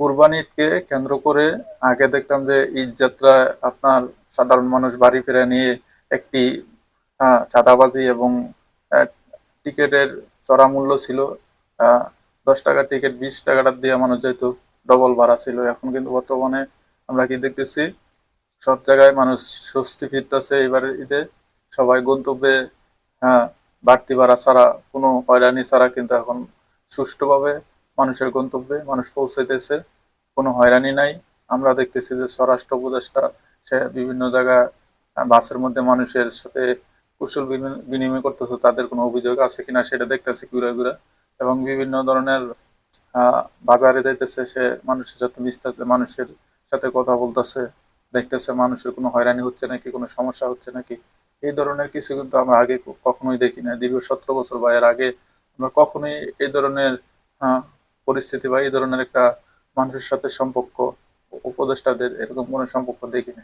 কোরবানি ঈদকে কেন্দ্র করে আগে দেখতাম যে ঈদ যাত্রায় আপনার সাধারণ মানুষ বাড়ি ফিরে নিয়ে একটি চাঁদাবাজি এবং টিকিটের চড়া মূল্য ছিল দশ টাকার টিকিট, বিশ টাকাটা দিয়ে মানুষ যেহেতু ডবল ভাড়া ছিল, এখন কিন্তু বর্তমানে আমরা কি দেখতেছি, সব জায়গায় মানুষ স্বস্তি ফিরতেছে এবারে ঈদে, সবাই গন্তব্যে হ্যাঁ বাড়তি ভাড়া ছাড়া, কোনো হয়রানি ছাড়া কিন্তু এখন সুষ্ঠুভাবে মানুষের গন্তব্যে, মানুষ পৌঁছাইতেছে, কোনো হয়রানি নাই। আমরা দেখতেছি যে স্বরাষ্ট্র উপদেষ্টা, সে বিভিন্ন জায়গা বাসের মধ্যে মানুষের সাথে কুশল বিনি- বিনিময় করতেছে, তাদের কোনো অভিযোগ আছে কিনা সেটা দেখতেছি ঘুরে ঘুরে। এবং বিভিন্ন ধরনের বাজারে যাইতেছে, সে মানুষের সাথে মিশতেছে, মানুষের সাথে কথা বলতেছে, দেখতেছে মানুষের কোনো হয়রানি হচ্ছে নাকি, কোনো সমস্যা হচ্ছে নাকি। এই ধরনের কিছু কিন্তু আমরা আগে কখনোই দেখি না দীর্ঘ সতেরো বছর বা এর আগে আমরা কখনোই এই ধরনের পরিস্থিতি বা এই ধরনের একটা মানুষের সাথে সম্পর্ক উপদেষ্টাদের এরকম কোনো সম্পর্ক দেখিনি।